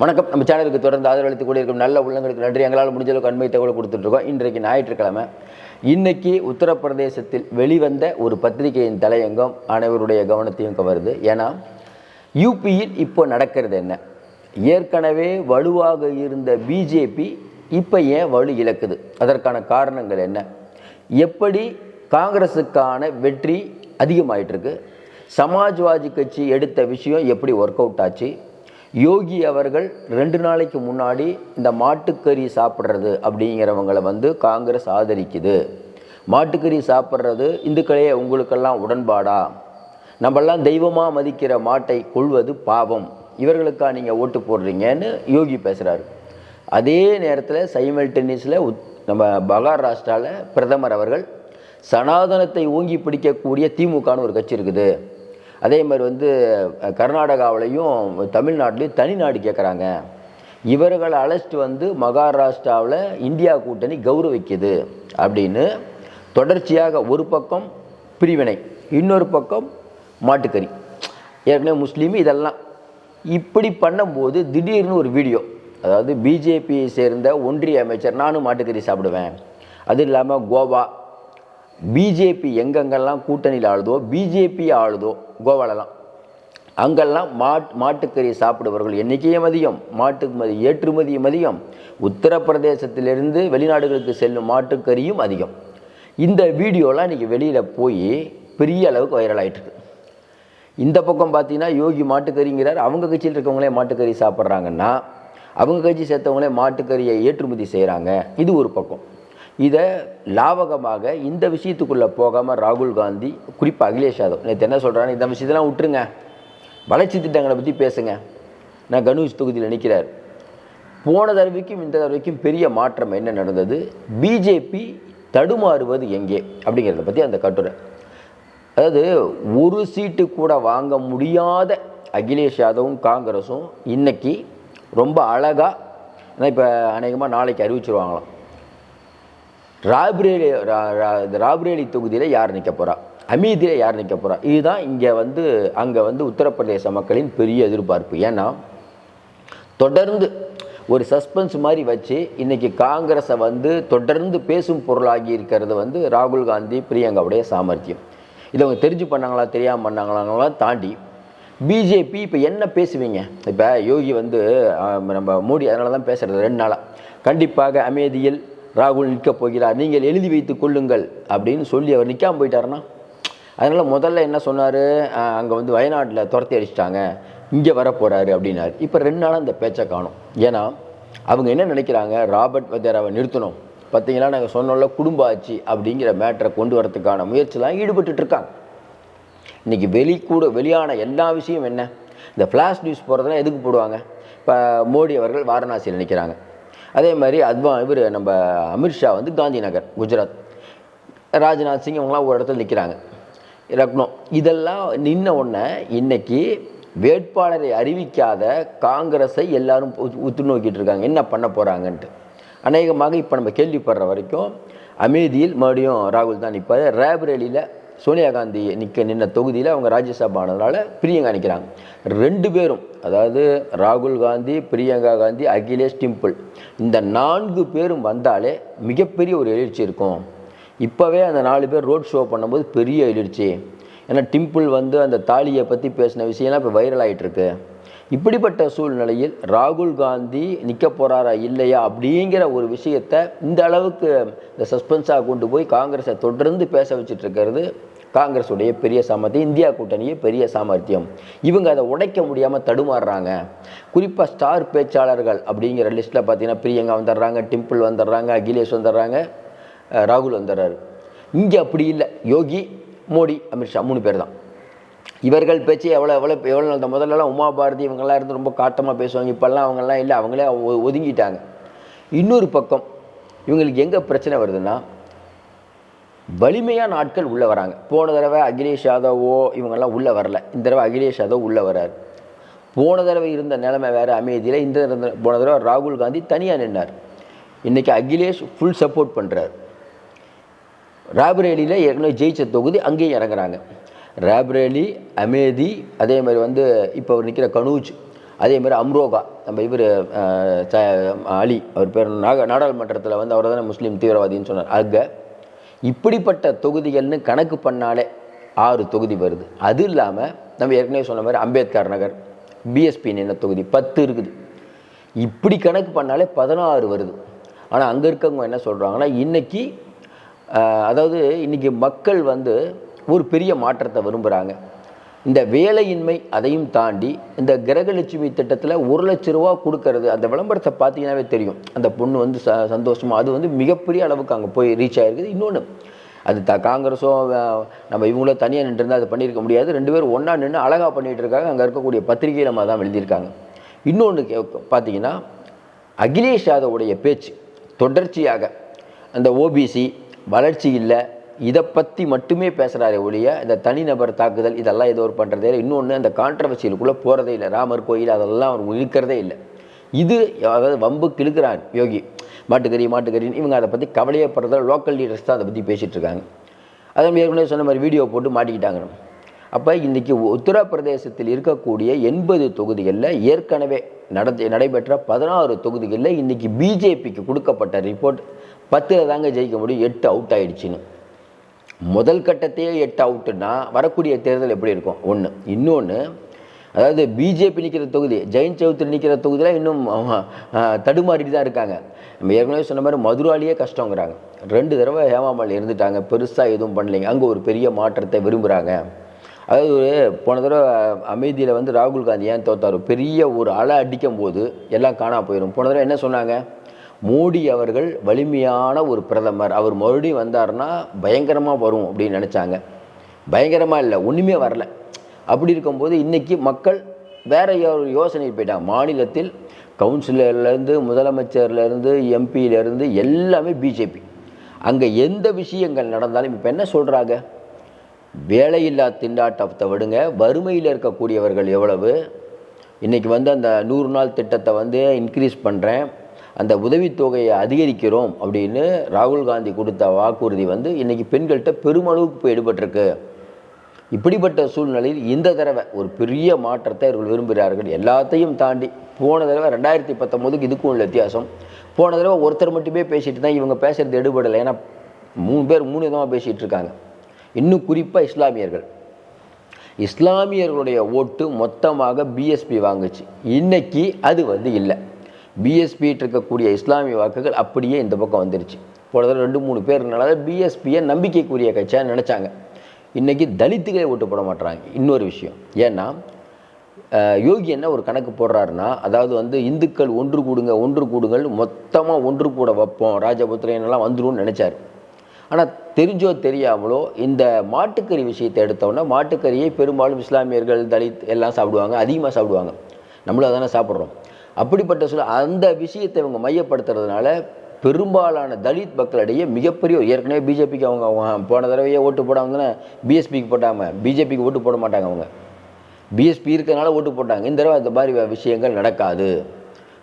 வணக்கம். நம்ம சேனலுக்கு தொடர்ந்து ஆதரவளித்து கூடியிருக்கும் இருக்கும் நல்ல உள்ளங்களுக்கு நன்றி. எங்களால் முடிஞ்ச அளவுக்கு அண்மை தகவல் கொடுத்துட்ருக்கோம் இன்றைக்கு ஞாயிற்றுக்கிழமை. இன்னைக்கு உத்தரப்பிரதேசத்தில் வெளிவந்த ஒரு பத்திரிகையின் தலையங்கம் அனைவருடைய கவனத்தையும் கவருது. ஏன்னா யூபியில் இப்போ நடக்கிறது என்ன? ஏற்கனவே வலுவாக இருந்த பிஜேபி இப்போ ஏன் வலு இழக்குது? அதற்கான காரணங்கள் என்ன? எப்படி காங்கிரஸுக்கான வெற்றி அதிகமாயிட்டிருக்கு? சமாஜ்வாதி கட்சி எடுத்த விஷயம் எப்படி ஒர்க் அவுட் ஆச்சு? யோகி அவர்கள் ரெண்டு நாளைக்கு முன்னாடி இந்த மாட்டுக்கறி சாப்பிட்றது அப்படிங்கிறவங்களை வந்து காங்கிரஸ் ஆதரிக்குது. மாட்டுக்கறி சாப்பிட்றது இந்துக்களே உங்களுக்கெல்லாம் உடன்பாடா? நம்மெல்லாம் தெய்வமாக மதிக்கிற மாட்டை கொள்வது பாவம். இவர்களுக்கா நீங்கள் ஓட்டு போடுறீங்கன்னு யோகி பேசுகிறாரு அதே நேரத்தில் சைமல் டென்னிஸில் உத் நம்ம மகாராஷ்டிராவில் பிரதமர் அவர்கள் சனாதனத்தை ஓங்கி பிடிக்கக்கூடிய திமுகன்னு ஒரு கட்சி இருக்குது. அதே மாதிரி வந்து கர்நாடகாவிலையும் தமிழ்நாட்டிலையும் தனிநாடு கேட்குறாங்க இவர்களை அழைச்சிட்டு வந்து மகாராஷ்டிராவில் இந்தியா கூட்டணி கௌரவிக்குது அப்படின்னு தொடர்ச்சியாக ஒரு பக்கம் பிரிவினை இன்னொரு பக்கம் மாட்டுக்கறி. ஏற்கனவே முஸ்லீம் இதெல்லாம். இப்படி பண்ணும்போது திடீர்னு ஒரு வீடியோ அதாவது பிஜேபியை சேர்ந்த ஒன்றிய அமைச்சர் நானும் மாட்டுக்கறி சாப்பிடுவேன். அது இல்லாமல் கோவா பிஜேபி எங்கெங்கெல்லாம் கூட்டணியில் ஆளுதோ பிஜேபி ஆளுதோ கோவாலலாம். அங்கெல்லாம் மாட் மாட்டுக்கறியை சாப்பிடுபவர்கள் எண்ணிக்கையும் அதிகம் மாட்டு மதி ஏற்றுமதியும் அதிகம் உத்தரப்பிரதேசத்திலிருந்து வெளிநாடுகளுக்கு செல்லும் மாட்டுக்கறியும் அதிகம். இந்த வீடியோலாம் இன்றைக்கி வெளியில் போய் பெரிய அளவுக்கு வைரல் ஆயிட்டுருக்கு. இந்த பக்கம் பார்த்தீங்கன்னா யோகி மாட்டுக்கறிங்கிறார். அவங்க கட்சியில் இருக்கவங்களே மாட்டுக்கறி சாப்பிட்றாங்கன்னா அவங்க கட்சி சேர்த்தவங்களே மாட்டுக்கறியை ஏற்றுமதி செய்கிறாங்க இது ஒரு பக்கம். இதை லாவகமாக இந்த விஷயத்துக்குள்ளே போகாமல் ராகுல் காந்தி குறிப்பாக அகிலேஷ் யாதவ் நேற்று என்ன சொல்கிறாங்க இந்த விஷயத்தெல்லாம் விட்டுருங்க. வளர்ச்சி திட்டங்களை பற்றி பேசுங்க. நான் கணேஷ் தொகுதியில் நிற்கிறார் போன தடவைக்கும் இந்த தடவைக்கும் பெரிய மாற்றம் என்ன நடந்தது? பிஜேபி தடுமாறுவது எங்கே? அப்படிங்கிறத பற்றி அந்த கட்டுரை. அதாவது ஒரு சீட்டு கூட வாங்க முடியாத அகிலேஷ் யாதவும் காங்கிரஸும் இன்றைக்கி ரொம்ப அழகாக ஏன்னா இப்போ அநேகமாக நாளைக்கு அறிவிச்சிருவாங்களாம். ராபிரேலி ரா- ரா- இந்த தொகுதியில் யார் நிற்க போகிறா அமீதியில் யார் நிற்க போகிறா இதுதான் இங்கே வந்து அங்கே வந்து உத்தரப்பிரதேச மக்களின் பெரிய எதிர்பார்ப்பு. ஏன்னா தொடர்ந்து ஒரு சஸ்பென்ஸ் மாதிரி வச்சு இன்றைக்கி காங்கிரஸை வந்து தொடர்ந்து பேசும் பொருளாகி இருக்கிறது வந்து ராகுல் காந்தி பிரியங்காவுடைய சாமர்த்தியம். இதை அவங்க தெரிஞ்சு பண்ணாங்களா தெரியாமல் பண்ணாங்களாங்களாம் தாண்டி பிஜேபி இப்போ என்ன பேசுவீங்க? இப்போ யோகி வந்து நம்ம மோடி அதனால தான் பேசுகிறது ரெண்டு நாளாக கண்டிப்பாக அமைதியில் ராகுல் நிற்கப் போகிறார். நீங்கள் எழுதி வைத்து கொள்ளுங்கள் அப்படின்னு சொல்லி அவர் நிற்காமல் போயிட்டாருன்னா அதனால் முதல்ல என்ன சொன்னார்? அங்கே வந்து வயநாட்டில் துரத்தி அடிச்சிட்டாங்க. இங்கே வரப்போகிறாரு அப்படின்னாரு. இப்போ ரெண்டு நாளாக இந்த பேச்சை காணும். ஏன்னா அவங்க என்ன நினைக்கிறாங்க? ராபர்ட் வதேராவை நிறுத்தணும். பார்த்தீங்களா நாங்கள் சொன்னோம்ல குடும்ப ஆட்சி அப்படிங்கிற மேட்டரை கொண்டு வரதுக்கான முயற்சிலாம் ஈடுபட்டுட்டு இருக்காங்க. இன்றைக்கி வெளி கூட வெளியான எல்லா விஷயம் என்ன? இந்த ஃப்ளாஷ் நியூஸ் போடுறதுலாம் எதுக்கு போடுவாங்க? இப்போ மோடி அவர்கள் வாரணாசியில் நிற்கிறாங்க அதே மாதிரி அத்வா இவர் நம்ம அமித்ஷா வந்து காந்தி நகர் குஜராத். ராஜ்நாத் சிங் இவங்களாம் ஒரு இடத்துல நிற்கிறாங்க லக்னோ. இதெல்லாம் நின்ன உடனே இன்றைக்கி வேட்பாளரை அறிவிக்காத காங்கிரஸை எல்லாரும் உத்து நோக்கிட்டு இருக்காங்க என்ன பண்ண போகிறாங்கன்ட்டு அநேகமாக இப்போ நம்ம கேள்விப்படுற வரைக்கும் அமேதியில் மறுபடியும் ராகுல் தான் நிற்பார் ரேபரேலியில் சோனியா காந்தி நிற்க நின்ன தொகுதியில் அவங்க ராஜ்யசபா ஆனதுனால பிரியங்கா நிற்கிறாங்க ரெண்டு பேரும் அதாவது ராகுல் காந்தி பிரியங்கா காந்தி அகிலேஷ் டிம்பிள் இந்த நான்கு பேரும் வந்தாலே மிகப்பெரிய ஒரு எழுச்சி இருக்கும். இப்போவே அந்த நாலு பேர் ரோட் ஷோ பண்ணும்போது பெரிய எழுச்சி. ஏன்னா டிம்பிள் வந்து அந்த தாலியை பற்றி பேசின விஷயம்லாம் இப்போ வைரல் ஆகிட்டுருக்கு இப்படிப்பட்ட சூழ்நிலையில் ராகுல் காந்தி நிற்க போகிறாரா இல்லையா அப்படிங்கிற ஒரு விஷயத்தை இந்த அளவுக்கு இந்த சஸ்பென்ஸாக கொண்டு போய் காங்கிரஸை தொடர்ந்து பேச வச்சுட்டு இருக்கிறது காங்கிரஸுடைய பெரிய சாமர்த்தியம் இந்தியா கூட்டணியே பெரிய சாமர்த்தியம். இவங்க அதை உடைக்க முடியாமல் தடுமாறுறாங்க. குறிப்பாக ஸ்டார் பேச்சாளர்கள் அப்படிங்கிற லிஸ்ட்டில் பார்த்தீங்கன்னா பிரியங்கா வந்துடுறாங்க டிம்பிள் வந்துடுறாங்க அகிலேஷ் வந்துடுறாங்க ராகுல் வந்துடுறாரு. இங்கே அப்படி இல்லை. யோகி மோடி அமித்ஷா மூணு பேர் தான். இவர்கள் பேச்சு எவ்வளோ எவ்வளோ எவ்வளோ அந்த முதல்லலாம் உமா பாரதி இவங்கெல்லாம் இருந்து ரொம்ப காட்டமாக பேசுவாங்க. இப்போல்லாம் அவங்கெல்லாம் இல்லை அவங்களே ஒதுங்கிட்டாங்க. இன்னொரு பக்கம் இவங்களுக்கு எங்கே பிரச்சனை வருதுன்னா வலிமையான ஆட்கள் உள்ளே வராங்க. போன தடவை அகிலேஷ் யாதவோ இவங்கெல்லாம் உள்ளே வரல. இந்த தடவை அகிலேஷ் யாதவ் உள்ளே வராரு. போன தடவை இருந்த நிலைமை வேறு அமைதியில் இந்த தடவை- போன தடவை ராகுல் காந்தி தனியாக நின்னார். இன்றைக்கி அகிலேஷ் ஃபுல் சப்போர்ட் பண்ணுறாரு ராபரேலியில் ஏற்கனவே ஜெயிச்ச தொகுதி அங்கேயும் இறங்குறாங்க. ரேப்ரேலி அமேதி அதே மாதிரி வந்து இப்போ அவர் நிற்கிற கனூஜ் அதே மாதிரி அம்ரோகா நம்ம இவர் அலி அவர் பேர் நாக நாடாளுமன்றத்தில் வந்து அவர் தானே முஸ்லீம் தீவிரவாதின்னு சொன்னார். அங்கே இப்படிப்பட்ட தொகுதிகள்னு கணக்கு பண்ணாலே ஆறு தொகுதி வருது. அது இல்லாமல் நம்ம ஏற்கனவே சொன்ன மாதிரி அம்பேத்கர் நகர் பிஎஸ்பி நின்ன தொகுதி? பத்து இருக்குது. இப்படி கணக்கு பண்ணாலே பதினாறு வருது. ஆனால் அங்கே இருக்கவங்க என்ன சொல்கிறாங்கன்னா இன்றைக்கி அதாவது இன்றைக்கி மக்கள் வந்து ஒரு பெரிய மாற்றத்தை விரும்புகிறாங்க இந்த வேலையின்மை அதையும் தாண்டி இந்த கிரகலட்சுமி திட்டத்தில் ஒரு லட்ச ரூபா கொடுக்கறது அந்த விளம்பரத்தை பார்த்தீங்கன்னாவே தெரியும். அந்த பொண்ணு வந்து ச சந்தோஷமாக அது வந்து மிகப்பெரிய அளவுக்கு அங்கே போய் ரீச் ஆகிருக்குது இன்னொன்று அது த காங்கிரஸோ நம்ம இவங்களோ தனியாக நின்றுருந்தால் அதை பண்ணியிருக்க முடியாது. ரெண்டு பேரும் ஒன்றா நின்று அழகாக பண்ணிகிட்டு இருக்காங்க. அங்கே இருக்கக்கூடிய பத்திரிகையில் நம்ம தான் எழுதியிருக்காங்க. இன்னொன்று பார்த்தீங்கன்னா அகிலேஷ் யாதவுடைய பேச்சு தொடர்ச்சியாக. அந்த ஓபிசி வளர்ச்சி இல்லை இதை பற்றி மட்டுமே பேசுகிறாரே ஒழிய இந்த தனிநபர் தாக்குதல் இதெல்லாம் ஏதோ ஒரு பண்ணுறதே இல்லை. இன்னொன்று அந்த கான்ட்ரவர்சியலுக்குள்ளே போகிறதே இல்லை. ராமர் கோயில் அதெல்லாம் அவர் இழுக்கிறதே இல்லை. இது அதாவது வம்பு இழுக்கிறான் யோகி. மாட்டுக்கறி மாட்டுக்கறின்னு இவங்க அதை பற்றி கவலையப்படுறத லோக்கல் லீடர்ஸ் தான் அதை பற்றி பேசிகிட்டு இருக்காங்க. அதே ஏற்கனவே சொன்ன மாதிரி வீடியோ போட்டு மாட்டிக்கிட்டாங்க. அப்போ இன்றைக்கி உத்தரப்பிரதேசத்தில் இருக்கக்கூடிய எண்பது தொகுதிகளில் ஏற்கனவே நடந்து நடைபெற்ற பதினாறு தொகுதிகளில் இன்றைக்கி பிஜேபிக்கு கொடுக்கப்பட்ட ரிப்போர்ட் பத்தில் தாங்க ஜெயிக்க முடியும். எட்டு அவுட் ஆகிடுச்சின்னு முதல் கட்டத்தையே எட்டு அவுட்டுன்னா வரக்கூடிய தேர்தல் எப்படி இருக்கும்? ஒன்று இன்னொன்று அதாவது பிஜேபி நிற்கிற தொகுதி ஜெயின் சௌத்ரி நிற்கிற தொகுதியில் இன்னும் தடுமாறிட்டு தான் இருக்காங்க. நம்ம ஏற்கனவே சொன்ன மாதிரி மதுராலியே கஷ்டங்கிறாங்க. ரெண்டு தடவை ஹேமாமல் இருந்துட்டாங்க. பெருசாக எதுவும் பண்ணலைங்க. அங்கே ஒரு பெரிய மாற்றத்தை விரும்புகிறாங்க அதாவது ஒரு போன தடவை அமைதியில் வந்து ராகுல் காந்தி ஏன் தோத்தார்? பெரிய ஒரு அலை அடிக்கும் போது எல்லாம் காணா போயிடும் போன தடவை என்ன சொன்னாங்க? மோடி அவர்கள் வலிமையான ஒரு பிரதமர். அவர் மறுபடியும் வந்தாருன்னா பயங்கரமாக வரும் அப்படின்னு நினச்சாங்க. பயங்கரமாக இல்லை ஒன்றுமே வரல. அப்படி இருக்கும்போது இன்றைக்கி மக்கள் வேற ஒரு யோசனை போயிட்டாங்க. மாநிலத்தில் கவுன்சிலர்லேருந்து முதலமைச்சர்லேருந்து எம்பியிலேருந்து எல்லாமே பிஜேபி. அங்கே எந்த விஷயங்கள் நடந்தாலும் இப்போ என்ன சொல்கிறாங்க வேலையில்லா திண்டாட்டத்தை விடுங்க. வறுமையில் இருக்கக்கூடியவர்கள் எவ்வளவு? இன்றைக்கி வந்து அந்த நூறு நாள் திட்டத்தை வந்து இன்க்ரீஸ் பண்ணுறேன் அந்த உதவித்தொகையை அதிகரிக்கிறோம் அப்படின்னு ராகுல் காந்தி கொடுத்த வாக்குறுதி வந்து இன்றைக்கி பெண்கள்கிட்ட பெருமளவுக்கு போய் எடுபட்டிருக்கு இப்படிப்பட்ட சூழ்நிலையில் இந்த தடவை ஒரு பெரிய மாற்றத்தை இவர்கள் விரும்புகிறார்கள். எல்லாத்தையும் தாண்டி போன தடவை ரெண்டாயிரத்தி பத்தொம்போதுக்கு இதுக்கும் உள்ள வித்தியாசம். போன தடவை ஒருத்தர் மட்டுமே பேசிட்டு தான் இவங்க பேசுகிறது எடுபடலை. ஏன்னா மூணு பேர் மூணு விதமாக பேசிகிட்டு இருக்காங்க. இன்னும் குறிப்பாக இஸ்லாமியர்கள். இஸ்லாமியர்களுடைய ஓட்டு மொத்தமாக பிஎஸ்பி வாங்குச்சு. இன்னைக்கு அது வந்து இல்லை. பிஎஸ்பிட்டு இருக்கக்கூடிய இஸ்லாமிய வாக்குகள் அப்படியே இந்த பக்கம் வந்துருச்சு. போன ரெண்டு மூணு பேர்னால பிஎஸ்பியை நம்பிக்கைக்குரிய கட்சியாக நினச்சாங்க. இன்றைக்கி தலித்துகளே ஓட்டு போட மாட்டுறாங்க இன்னொரு விஷயம் ஏன்னா யோகி என்ன ஒரு கணக்கு போடுறாருன்னா அதாவது வந்து இந்துக்கள் ஒன்று கூடுங்க ஒன்று கூடுங்கள் மொத்தமாக ஒன்று கூட வைப்போம். ராஜபுத்திரனெல்லாம் வந்துரும்னு நினச்சாரு. ஆனால் தெரிஞ்சோ தெரியாமலோ இந்த மாட்டுக்கறி விஷயத்தை எடுத்தோன்னா மாட்டுக்கறியை பெரும்பாலும் இஸ்லாமியர்கள் தலித் எல்லாம் சாப்பிடுவாங்க அதிகமாக சாப்பிடுவாங்க. நம்மளும் அதானே சாப்பிட்றோம். அப்படிப்பட்ட சொல்ல அந்த விஷயத்தை இவங்க மையப்படுத்துறதுனால பெரும்பாலான தலித் மக்களிடையே மிகப்பெரிய ஏற்கனவே பிஜேபிக்கு அவங்க அவங்க போன தடவையே ஓட்டு போடாமல் பிஎஸ்பிக்கு போட்டாமல் பிஜேபிக்கு ஓட்டு போட மாட்டாங்க அவங்க. பிஎஸ்பி இருக்கிறனால ஓட்டு போட்டாங்க. இந்த தடவை இந்த மாதிரி விஷயங்கள் நடக்காது.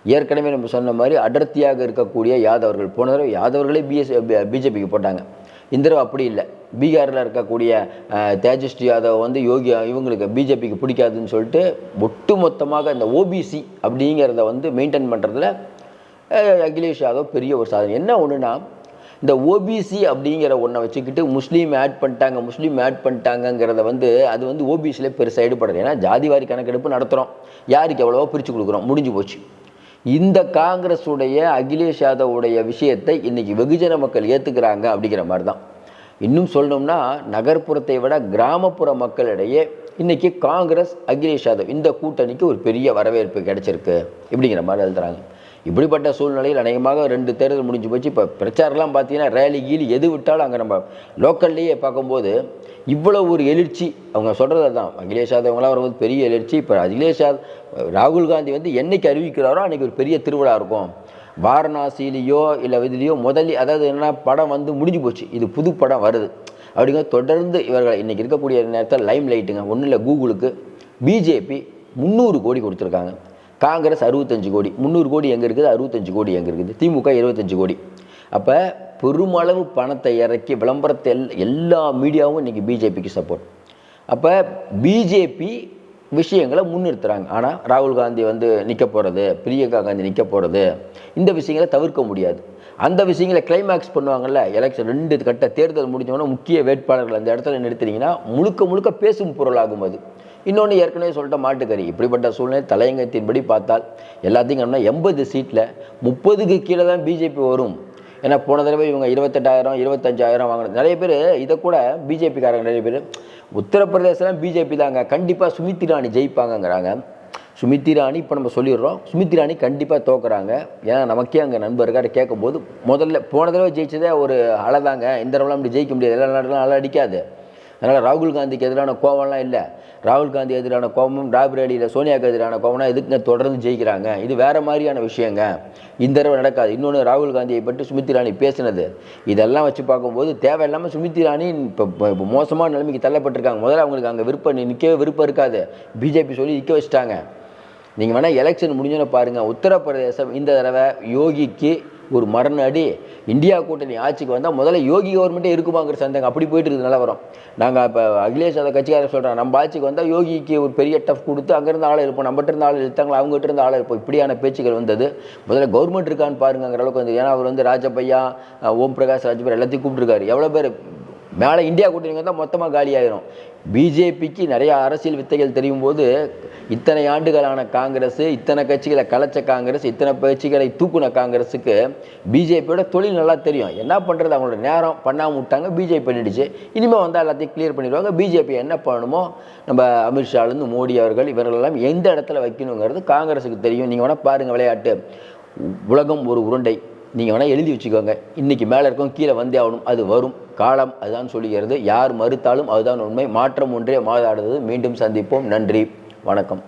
ஏற்கனவே நம்ம சொன்ன மாதிரி அடர்த்தியாக இருக்கக்கூடிய யாதவர்கள் போன தடவை யாதவர்களே பிஎஸ் பிஜேபிக்கு போட்டாங்க. இந்த தடவை அப்படி இல்லை. பீகாரில் இருக்கக்கூடிய தேஜஸ்ரீ தேஜஸ்வி யாதவ் வந்து யோகி இவங்களுக்கு பிஜேபிக்கு பிடிக்காதுன்னு சொல்லிட்டு ஒட்டுமொத்தமாக இந்த ஓபிசி அப்படிங்கிறத வந்து மெயின்டைன் பண்ணுறதுல அகிலேஷ் யாதவ் பெரிய ஒரு சாதனை. என்ன ஒன்றுனா இந்த ஓபிசி அப்படிங்கிற ஒன்றை வச்சுக்கிட்டு முஸ்லீம் ஆட் பண்ணிட்டாங்க முஸ்லீம் ஆட் பண்ணிட்டாங்கங்கிறத வந்து அது வந்து ஓபிசியில் பெருசாக ஈடுபடுறது ஏன்னா ஜாதிவாரி கணக்கெடுப்பு நடத்துகிறோம் யாருக்கு எவ்வளவோ பிரித்து கொடுக்குறோம். முடிஞ்சு போச்சு. இந்த காங்கிரஸுடைய அகிலேஷ் யாதவுடைய விஷயத்தை இன்னைக்கு வெகுஜன மக்கள் ஏற்றுக்கிறாங்க அப்படிங்கிற மாதிரி தான் இன்னும் சொல்லணும்னா நகர்ப்புறத்தை விட கிராமப்புற மக்களிடையே இன்றைக்கி காங்கிரஸ் அகிலேஷ் யாதவ் இந்த கூட்டணிக்கு ஒரு பெரிய வரவேற்பு கிடைச்சிருக்கு இப்படிங்கிற மாதிரி எழுதுகிறாங்க இப்படிப்பட்ட சூழ்நிலையில் அநேகமாக ரெண்டு தேர்தல் முடிஞ்சு போச்சு. இப்போ பிரச்சாரம்லாம் பார்த்தீங்கன்னா ரேலி கீழி எது விட்டாலும் அங்கே நம்ம லோக்கல்லையே பார்க்கும்போது இவ்வளோ ஒரு எழுச்சி. அவங்க சொல்கிறது தான் அகிலேஷ் யாதவ் இவங்களாம் வரும்போது பெரிய எழுச்சி. இப்போ அகிலேஷ் யாதவ் ராகுல் காந்தி வந்து என்னைக்கு அறிவிக்கிறாரோ அன்றைக்கி ஒரு பெரிய திருவிழா இருக்கும். வாரணாசிலேயோ இல்லை இதுலேயோ முதல்ல அதாவது என்ன படம் வந்து முடிஞ்சு போச்சு. இது புது படம் வருது. அப்படிங்க தொடர்ந்து இவர்கள் இன்றைக்கி இருக்கக்கூடிய நேரத்தில் லைம் லைட்டுங்க ஒன்றும் இல்லை கூகுளுக்கு பிஜேபி முந்நூறு கோடி கொடுத்துருக்காங்க. காங்கிரஸ் அறுபத்தஞ்சு கோடி முந்நூறு கோடி எங்கே இருக்குது? அறுபத்தஞ்சு கோடி எங்கே இருக்குது? திமுக இருபத்தஞ்சு கோடி. அப்போ பெருமளவு பணத்தை இறக்கி விளம்பரத்தை எல் எல்லா மீடியாவும் இன்றைக்கி பிஜேபிக்கு சப்போர்ட் அப்போ பிஜேபி விஷயங்களை முன்னிறுத்துகிறாங்க ஆனால் ராகுல் காந்தி வந்து நிற்க போகிறது பிரியங்கா காந்தி நிற்க போகிறது இந்த விஷயங்களை தவிர்க்க முடியாது. அந்த விஷயங்களை கிளைமேக்ஸ் பண்ணுவாங்கள்ல எலெக்ஷன் ரெண்டு கட்ட தேர்தல் முடிஞ்சவொன்னே முக்கிய வேட்பாளர்கள் அந்த இடத்துல நிறுத்தினீங்கன்னா முழுக்க முழுக்க பேசும் பொருளாகும் அது. இன்னொன்று ஏற்கனவே சொல்லிட்ட மாட்டுக்கறி. இப்படிப்பட்ட சூழ்நிலை தலையங்கத்தின்படி பார்த்தால் எல்லாத்தையும் கண்ணா எண்பது சீட்டில் முப்பதுக்கு கீழே தான் பிஜேபி வரும். ஏன்னா போன தடவை இவங்க இருபத்தெட்டாயிரம் இருபத்தஞ்சாயிரம் வாங்கினது. நிறைய பேர் இதை கூட பிஜேபிக்காரங்க நிறைய பேர் உத்தரப்பிரதேசம் பிஜேபி தாங்க. கண்டிப்பாக சுமித் இராணி ஜெயிப்பாங்கங்கிறாங்க. சுமித் இராணி இப்போ நம்ம சொல்லிடுறோம். சுமித் இராணி கண்டிப்பாக தோக்குறாங்க. ஏன்னா நமக்கே அங்கே நண்பர்கிட்ட கேட்கும்போது முதல்ல போன தடவை ஜெயிச்சதே ஒரு அலை தாங்க இந்த தடவைலாம் அப்படி ஜெயிக்க முடியாது. எல்லா நாட்டிலும் அலை அடிக்காது. அதனால் ராகுல் காந்திக்கு எதிரான கோவம்லாம் இல்லை. ராகுல் காந்தி எதிரான கோபமும் ராய்பரேலியில் சோனியாவுக்கு எதிரான கோபம்னா எதுக்குங்க தொடர்ந்து ஜெயிக்கிறாங்க? இது வேறு மாதிரியான விஷயங்க. இந்த தடவை நடக்காது. இன்னொன்று ராகுல் காந்தியை பற்றி சுமித் இராணி பேசினது. இதெல்லாம் வச்சு பார்க்கும்போது தேவையில்லாமல் சுமித் இராணி இப்போ இப்போ மோசமான நிலைமைக்கு தள்ளப்பட்டிருக்காங்க. முதல்ல அவங்களுக்கு அங்கே விருப்பம் நிற்கவே விருப்பம் இருக்காது. பிஜேபி சொல்லி நிற்க வச்சுட்டாங்க. நீங்கள் வேணால் எலெக்ஷன் முடிஞ்சோன்னு பாருங்கள் உத்தரப்பிரதேசம் இந்த தடவை யோகிக்கு ஒரு மரண அடி. இந்தியா கூட்டணி ஆட்சிக்கு வந்தால் முதல்ல யோகி கவர்மெண்ட்டே இருக்குமாங்கிற சந்தேகம். அப்படி போயிட்டு இருக்குது நிலவரம். நாங்கள் இப்போ அகிலேஷ் யாதவ் கட்சிக்காரர் சொல்கிறோம் நம்ம ஆட்சிக்கு வந்தால் யோகிக்கு ஒரு பெரிய டஃப் கொடுத்து அங்கேருந்து ஆளை இருப்போம் நம்மகிட்ட இருந்த ஆள் இழுத்தாங்களா அவங்ககிட்ட இருந்த ஆளை இருப்போம் இப்படியான பேச்சுகள் வந்தது. முதல்ல கவர்மெண்ட் இருக்கான்னு பாருங்கிற அளவுக்கு வந்து ஏன்னா அவர் வந்து ராஜபையா ஓம் பிரகாஷ் ராஜ்பர் எல்லாத்தையும் கூப்பிட்டுருக்காரு. எவ்வளோ பேர்? மேலே இந்தியா கூட்டணி வந்தால் மொத்தமாக காலியாயிரும். பிஜேபிக்கு நிறைய அரசியல் வித்தைகள் தெரியும் போது இத்தனை ஆண்டுகளான காங்கிரஸ் இத்தனை கட்சிகளை கலைச்ச காங்கிரஸ் இத்தனை கட்சிகளை தூக்குன காங்கிரஸுக்கு பிஜேபியோட தொழில் நல்லா தெரியும். என்ன பண்ணுறது அவங்களோட நேரம் பண்ணாமல் விட்டாங்க பிஜேபி பண்ணிடுச்சு. இனிமேல் வந்தால் எல்லாத்தையும் கிளியர் பண்ணிடுவாங்க. பிஜேபி என்ன பண்ணணுமோ? நம்ம அமித்ஷாலேருந்து மோடி அவர்கள் இவர்களெல்லாம் எந்த இடத்துல வைக்கணுங்கிறது காங்கிரஸுக்கு தெரியும். நீங்கள் வேணால் பாருங்கள் விளையாட்டு. உலகம் ஒரு உருண்டை. நீங்கள் வேணால் எழுதி வச்சுக்கோங்க. இன்றைக்கி மேலே இருக்கும் கீழே வந்தே ஆகணும். அது வரும். காலம் அதுதான் சொல்லுகிறது. யார் மறுத்தாலும் அதுதான் உண்மை. மாற்றம் ஒன்றே மாதாடுறது மீண்டும் சந்திப்போம். நன்றி. வணக்கம்.